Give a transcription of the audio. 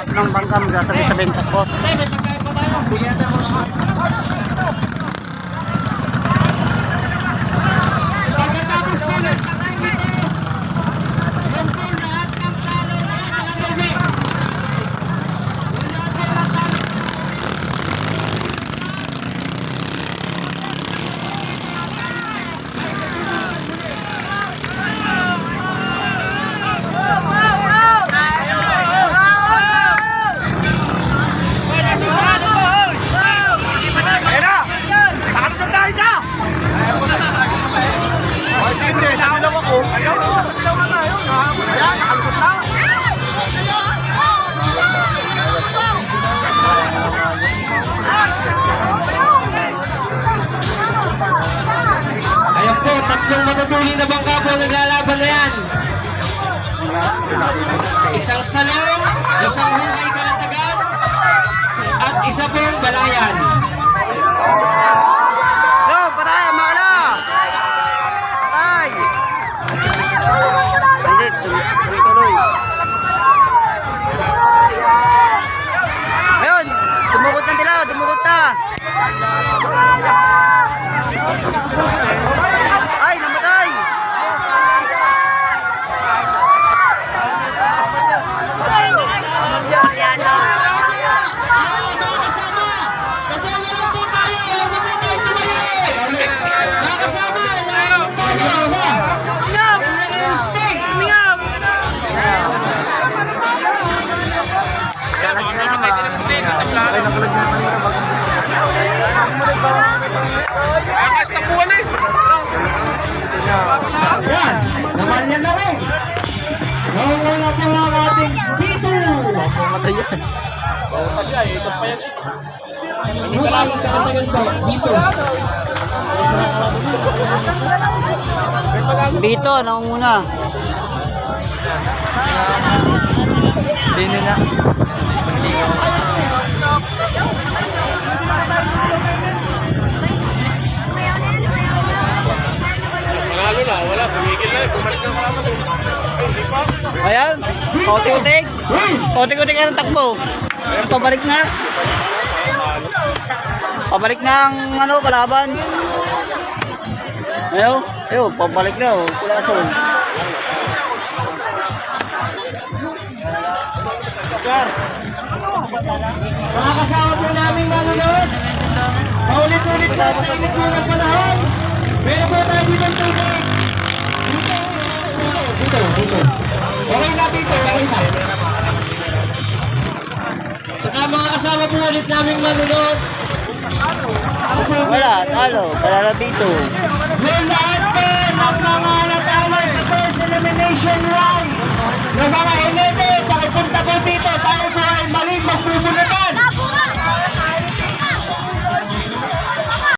Tatlong bangka magsasabi sa benta po. Ayan matutuloy na bangka po naglalaban na yan. Isang salong, isang hungay kalatagan, at isa pong balayan. Yo, patay, makala! Patay! Hindi, tuloy-tuloy. Ayun, dumukot na nila, dumukot na. Naman yan na rin. Nawala po ang ating Pito. Hungay kalatagan po, Pito. Bito, nangunguna. Hindi Ayan, kautik-utik. Kautik-utik ka ng takbo. Pabalik na. Pabalik na ang ano, kalaban. Ayun, ayun, pabalik na. Oh. Kulason. Mga kasama po namin manonood. Paulit-ulit po sa init po ng panahon. Meron po tayo dito tubig. kasama po ulit namin manunod. Wala, talo. Kalala dito. Yung lahat po ng mga natalo sa first elimination round. Yung mga inete, pakipunta po dito. Tayo